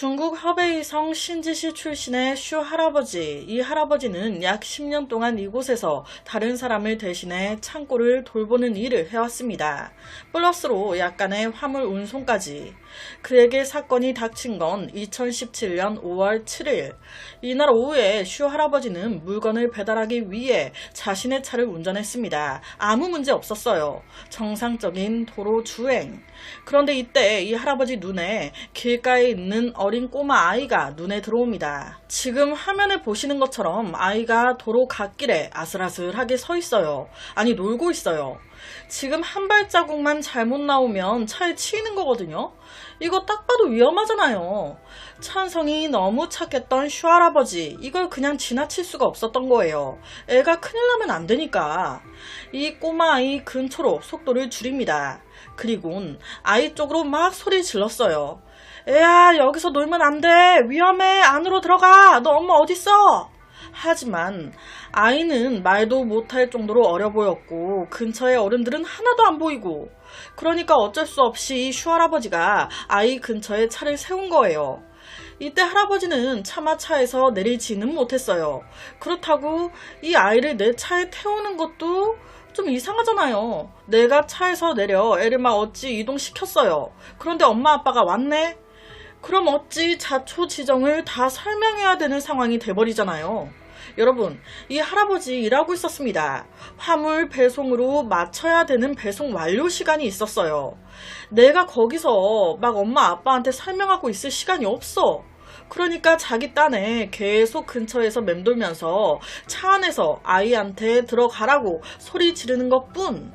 중국 허베이 성 신지시 출신의 슈 할아버지. 이 할아버지는 약 10년 동안 이곳에서 다른 사람을 대신해 창고를 돌보는 일을 해왔습니다. 플러스로 약간의 화물 운송까지. 그에게 사건이 닥친 건 2017년 5월 7일. 이날 오후에 슈 할아버지는 물건을 배달하기 위해 자신의 차를 운전했습니다. 아무 문제 없었어요. 정상적인 도로 주행. 그런데 이때 이 할아버지 눈에 길가에 있는 어린 꼬마 아이가 눈에 들어옵니다. 지금 화면에 보시는 것처럼 아이가 도로 갓길에 아슬아슬하게 서 있어요. 아니, 놀고 있어요. 지금 한 발자국만 잘못 나오면 차에 치이는 거거든요. 이거 딱 봐도 위험하잖아요. 찬성이 너무 착했던 슈 할아버지, 이걸 그냥 지나칠 수가 없었던 거예요. 애가 큰일 나면 안 되니까. 이 꼬마 아이 근처로 속도를 줄입니다. 그리곤 아이 쪽으로 막 소리 질렀어요. 애야, 여기서 놀면 안 돼. 위험해. 안으로 들어가. 너 엄마 어딨어? 하지만 아이는 말도 못할 정도로 어려 보였고 근처에 어른들은 하나도 안 보이고 그러니까 어쩔 수 없이 슈 할아버지가 아이 근처에 차를 세운 거예요. 이때 할아버지는 차마 차에서 내리지는 못했어요. 그렇다고 이 아이를 내 차에 태우는 것도 좀 이상하잖아요. 내가 차에서 내려 애를 막 어찌 이동시켰어요. 그런데 엄마 아빠가 왔네? 그럼 어찌 자초 지정을 다 설명해야 되는 상황이 돼버리잖아요. 여러분, 이 할아버지 일하고 있었습니다. 화물 배송으로 맞춰야 되는 배송 완료 시간이 있었어요. 내가 거기서 막 엄마 아빠한테 설명하고 있을 시간이 없어. 그러니까 자기 딴에 계속 근처에서 맴돌면서 차 안에서 아이한테 들어가라고 소리 지르는 것 뿐.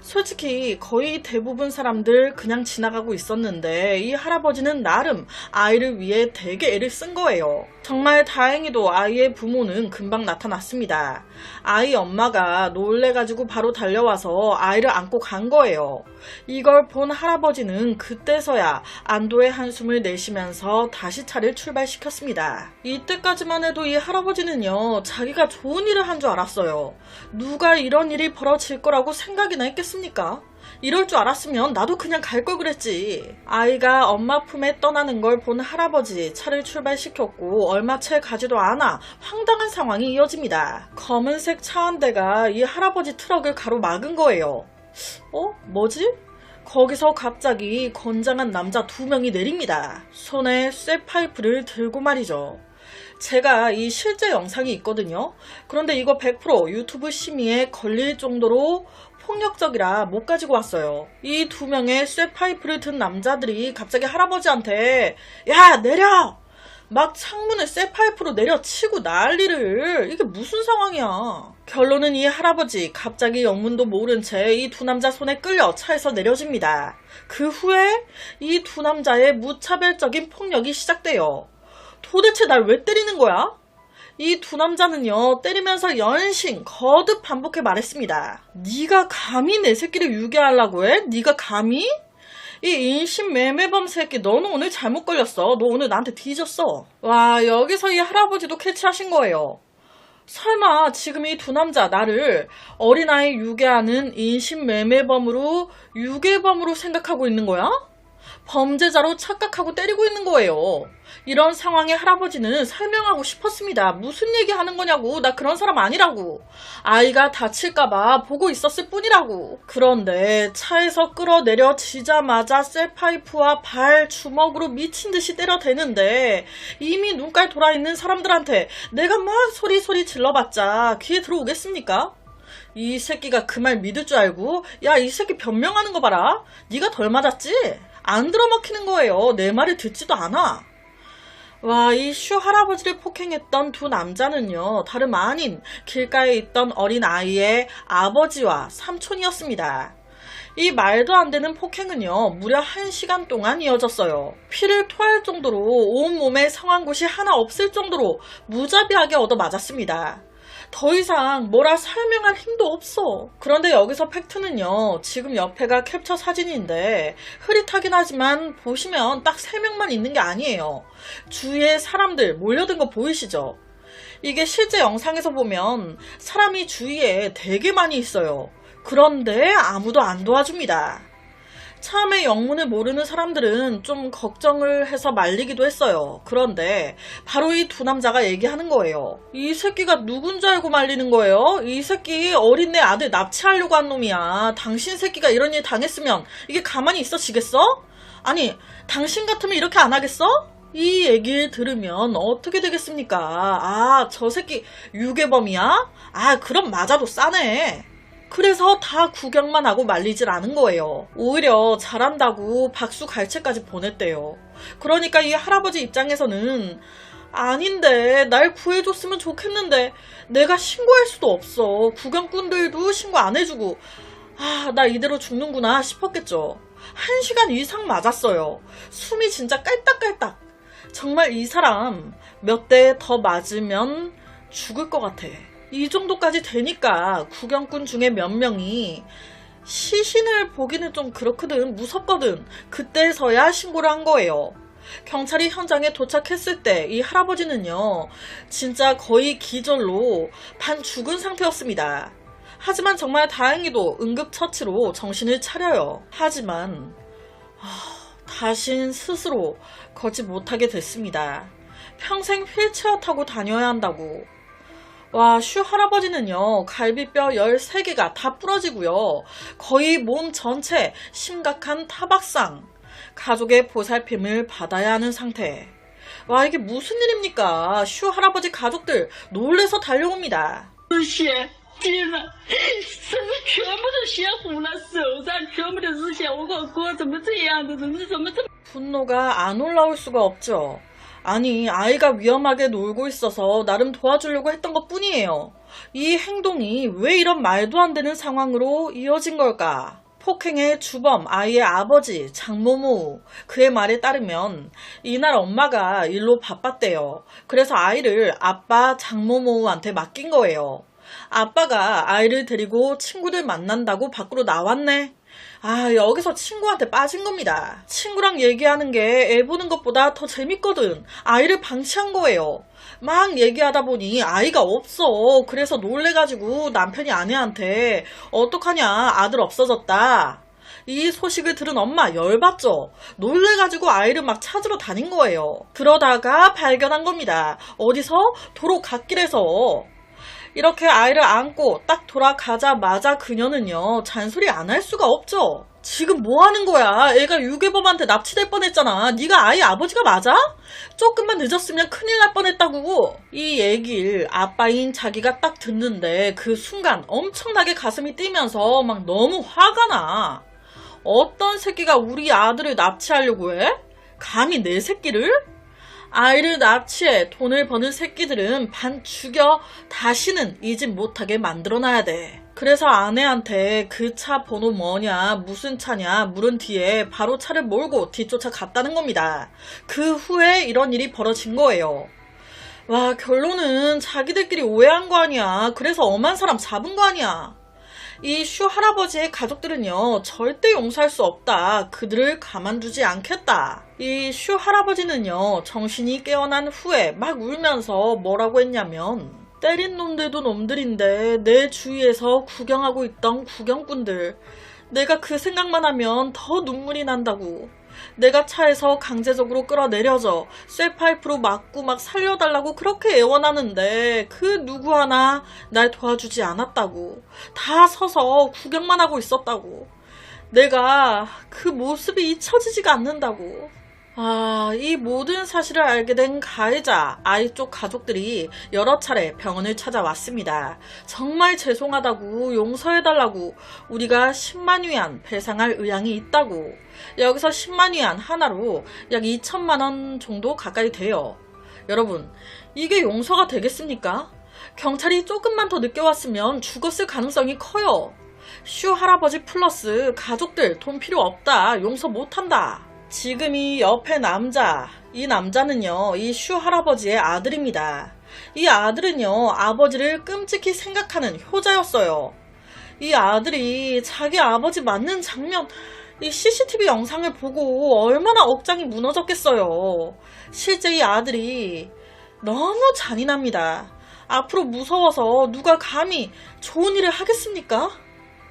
솔직히 거의 대부분 사람들 그냥 지나가고 있었는데 이 할아버지는 나름 아이를 위해 되게 애를 쓴 거예요. 정말 다행히도 아이의 부모는 금방 나타났습니다. 아이 엄마가 놀래가지고 바로 달려와서 아이를 안고 간 거예요. 이걸 본 할아버지는 그때서야 안도의 한숨을 내쉬면서 다시 차를 출발시켰습니다. 이때까지만 해도 이 할아버지는요, 자기가 좋은 일을 한 줄 알았어요. 누가 이런 일이 벌어질 거라고 생각이나 했겠습니까? 이럴 줄 알았으면 나도 그냥 갈 걸 그랬지. 아이가 엄마 품에 떠나는 걸 본 할아버지 차를 출발시켰고 얼마 채 가지도 않아 황당한 상황이 이어집니다. 검은색 차 한 대가 이 할아버지 트럭을 가로막은 거예요. 어? 뭐지? 거기서 갑자기 건장한 남자 두 명이 내립니다. 손에 쇠 파이프를 들고 말이죠. 제가 이 실제 영상이 있거든요. 그런데 이거 100% 유튜브 심의에 걸릴 정도로 폭력적이라 못 가지고 왔어요. 이 두 명의 쇠파이프를 든 남자들이 갑자기 할아버지한테 야 내려! 막 창문을 쇠파이프로 내려치고 난리를 이게 무슨 상황이야 결론은 이 할아버지 갑자기 영문도 모른 채 이 두 남자 손에 끌려 차에서 내려집니다 그 후에 이 두 남자의 무차별적인 폭력이 시작돼요 도대체 날 왜 때리는 거야? 이 두 남자는요 때리면서 연신 거듭 반복해 말했습니다. 네가 감히 내 새끼를 유괴하려고 해? 네가 감히? 이 인신매매범 새끼 너는 오늘 잘못 걸렸어. 너 오늘 나한테 뒤졌어. 와 여기서 이 할아버지도 캐치하신 거예요. 설마 지금 이 두 남자 나를 어린아이 유괴하는 인신매매범으로 유괴범으로 생각하고 있는 거야? 범죄자로 착각하고 때리고 있는 거예요. 이런 상황에 할아버지는 설명하고 싶었습니다. 무슨 얘기 하는 거냐고. 나 그런 사람 아니라고. 아이가 다칠까봐 보고 있었을 뿐이라고. 그런데 차에서 끌어내려 지자마자 셀파이프와 발, 주먹으로 미친 듯이 때려대는데 이미 눈깔 돌아있는 사람들한테 내가 막 소리소리 질러봤자 귀에 들어오겠습니까? 이 새끼가 그 말 믿을 줄 알고 야 이 새끼 변명하는 거 봐라. 네가 덜 맞았지? 안 들어먹히는 거예요. 내 말을 듣지도 않아. 와, 이 슈 할아버지를 폭행했던 두 남자는요, 다름 아닌 길가에 있던 어린 아이의 아버지와 삼촌이었습니다. 이 말도 안 되는 폭행은요, 무려 한 시간 동안 이어졌어요. 피를 토할 정도로 온몸에 상한 곳이 하나 없을 정도로 무자비하게 얻어맞았습니다. 더 이상 뭐라 설명할 힘도 없어. 그런데 여기서 팩트는요, 지금 옆에가 캡처 사진인데, 흐릿하긴 하지만 보시면 딱 3명만 있는 게 아니에요. 주위에 사람들 몰려든 거 보이시죠? 이게 실제 영상에서 보면 사람이 주위에 되게 많이 있어요. 그런데 아무도 안 도와줍니다. 처음에 영문을 모르는 사람들은 좀 걱정을 해서 말리기도 했어요. 그런데 바로 이 두 남자가 얘기하는 거예요. 이 새끼가 누군 줄 알고 말리는 거예요? 이 새끼 어린 내 아들 납치하려고 한 놈이야. 당신 새끼가 이런 일 당했으면 이게 가만히 있어지겠어? 아니, 당신 같으면 이렇게 안 하겠어? 이 얘기를 들으면 어떻게 되겠습니까? 아, 저 새끼 유괴범이야? 아, 그럼 맞아도 싸네. 그래서 다 구경만 하고 말리질 않은 거예요. 오히려 잘한다고 박수 갈채까지 보냈대요. 그러니까 이 할아버지 입장에서는 아닌데 날 구해줬으면 좋겠는데 내가 신고할 수도 없어. 구경꾼들도 신고 안 해주고 아, 나 이대로 죽는구나 싶었겠죠. 한 시간 이상 맞았어요. 숨이 진짜 깔딱깔딱. 정말 이 사람 몇 대 더 맞으면 죽을 것 같아. 이 정도까지 되니까 구경꾼 중에 몇 명이 시신을 보기는 좀 그렇거든, 무섭거든. 그때서야 신고를 한 거예요. 경찰이 현장에 도착했을 때 이 할아버지는요, 진짜 거의 기절로 반 죽은 상태였습니다. 하지만 정말 다행히도 응급처치로 정신을 차려요. 하지만, 다신 스스로 걷지 못하게 됐습니다. 평생 휠체어 타고 다녀야 한다고. 와, 슈 할아버지는요, 갈비뼈 13개가 다 부러지고요. 거의 몸 전체 심각한 타박상. 가족의 보살핌을 받아야 하는 상태. 와, 이게 무슨 일입니까? 슈 할아버지 가족들 놀래서 달려옵니다. 是血滴了，身上全部都血糊了，手上全部都是血。我说哥怎么这样子？怎么怎么这么？ 분노가 안 올라올 수가 없죠. 아니, 아이가 위험하게 놀고 있어서 나름 도와주려고 했던 것 뿐이에요. 이 행동이 왜 이런 말도 안 되는 상황으로 이어진 걸까? 폭행의 주범, 아이의 아버지, 장모모. 그의 말에 따르면 이날 엄마가 일로 바빴대요. 그래서 아이를 아빠 장모모한테 맡긴 거예요. 아빠가 아이를 데리고 친구들 만난다고 밖으로 나왔네. 아, 여기서 친구한테 빠진 겁니다. 친구랑 얘기하는 게 애 보는 것보다 더 재밌거든. 아이를 방치한 거예요. 막 얘기하다 보니 아이가 없어. 그래서 놀래가지고 남편이 아내한테 어떡하냐, 아들 없어졌다. 이 소식을 들은 엄마 열받죠. 놀래가지고 아이를 막 찾으러 다닌 거예요. 그러다가 발견한 겁니다. 어디서? 도로 갓길에서. 이렇게 아이를 안고 딱 돌아가자마자 그녀는요 잔소리 안 할 수가 없죠. 지금 뭐 하는 거야? 애가 유괴범한테 납치될 뻔했잖아. 네가 아이 아버지가 맞아? 조금만 늦었으면 큰일 날 뻔했다고. 이 얘기를 아빠인 자기가 딱 듣는데 그 순간 엄청나게 가슴이 뛰면서 막 너무 화가 나. 어떤 새끼가 우리 아들을 납치하려고 해? 감히 내 새끼를? 아이를 납치해 돈을 버는 새끼들은 반 죽여 다시는 이 집 못하게 만들어놔야 돼. 그래서 아내한테 그 차 번호 뭐냐, 무슨 차냐 물은 뒤에 바로 차를 몰고 뒤쫓아 갔다는 겁니다. 그 후에 이런 일이 벌어진 거예요. 와, 결론은 자기들끼리 오해한 거 아니야. 그래서 엄한 사람 잡은 거 아니야. 이 슈 할아버지의 가족들은요, 절대 용서할 수 없다. 그들을 가만두지 않겠다. 이 슈 할아버지는요, 정신이 깨어난 후에 막 울면서 뭐라고 했냐면, 때린 놈들도 놈들인데, 내 주위에서 구경하고 있던 구경꾼들. 내가 그 생각만 하면 더 눈물이 난다고. 내가 차에서 강제적으로 끌어내려져 쇠파이프로 맞고 막 살려달라고 그렇게 애원하는데 그 누구 하나 날 도와주지 않았다고 다 서서 구경만 하고 있었다고 내가 그 모습이 잊혀지지가 않는다고 아, 이 모든 사실을 알게 된 가해자, 아이 쪽 가족들이 여러 차례 병원을 찾아왔습니다. 정말 죄송하다고 용서해달라고 우리가 10만 위안 배상할 의향이 있다고. 여기서 10만 위안 하나로 약 2천만 원 정도 가까이 돼요. 여러분, 이게 용서가 되겠습니까? 경찰이 조금만 더 늦게 왔으면 죽었을 가능성이 커요. 슈 할아버지 플러스 가족들 돈 필요 없다. 용서 못한다. 지금 이 옆에 남자, 이 남자는요, 이 슈 할아버지의 아들입니다. 이 아들은요, 아버지를 끔찍히 생각하는 효자였어요. 이 아들이 자기 아버지 맞는 장면, 이 CCTV 영상을 보고 얼마나 억장이 무너졌겠어요. 실제 이 아들이 너무 잔인합니다. 앞으로 무서워서 누가 감히 좋은 일을 하겠습니까?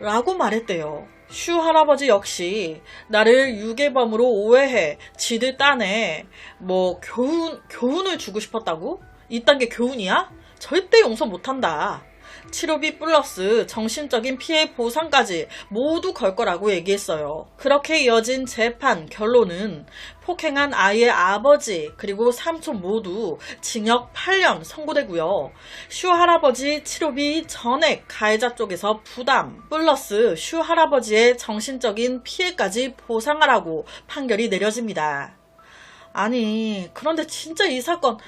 라고 말했대요. 슈 할아버지 역시 나를 유괴범으로 오해해 지들 딴에 뭐 교훈, 교훈을 주고 싶었다고? 이딴 게 교훈이야? 절대 용서 못한다. 치료비 플러스 정신적인 피해 보상까지 모두 걸 거라고 얘기했어요. 그렇게 이어진 재판 결론은 폭행한 아이의 아버지 그리고 삼촌 모두 징역 8년 선고되고요. 슈 할아버지 치료비 전액 가해자 쪽에서 부담 플러스 슈 할아버지의 정신적인 피해까지 보상하라고 판결이 내려집니다. 아니 그런데 진짜 이 사건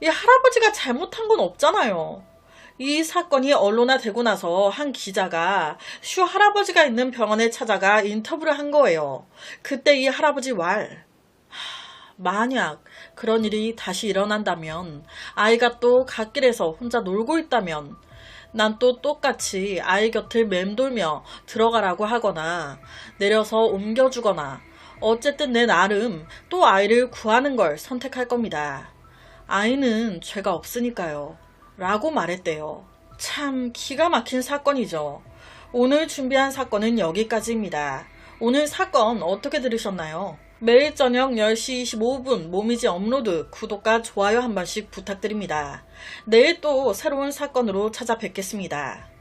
이 할아버지가 잘못한 건 없잖아요. 이 사건이 언론화되고 나서 한 기자가 슈 할아버지가 있는 병원에 찾아가 인터뷰를 한 거예요. 그때 이 할아버지 왈. 하, 만약 그런 일이 다시 일어난다면 아이가 또 갓길에서 혼자 놀고 있다면 난 또 똑같이 아이 곁을 맴돌며 들어가라고 하거나 내려서 옮겨주거나 어쨌든 내 나름 또 아이를 구하는 걸 선택할 겁니다. 아이는 죄가 없으니까요. 라고 말했대요. 참 기가 막힌 사건이죠. 오늘 준비한 사건은 여기까지입니다. 오늘 사건 어떻게 들으셨나요? 매일 저녁 10시 25분 모미지 업로드 구독과 좋아요 한 번씩 부탁드립니다. 내일 또 새로운 사건으로 찾아뵙겠습니다.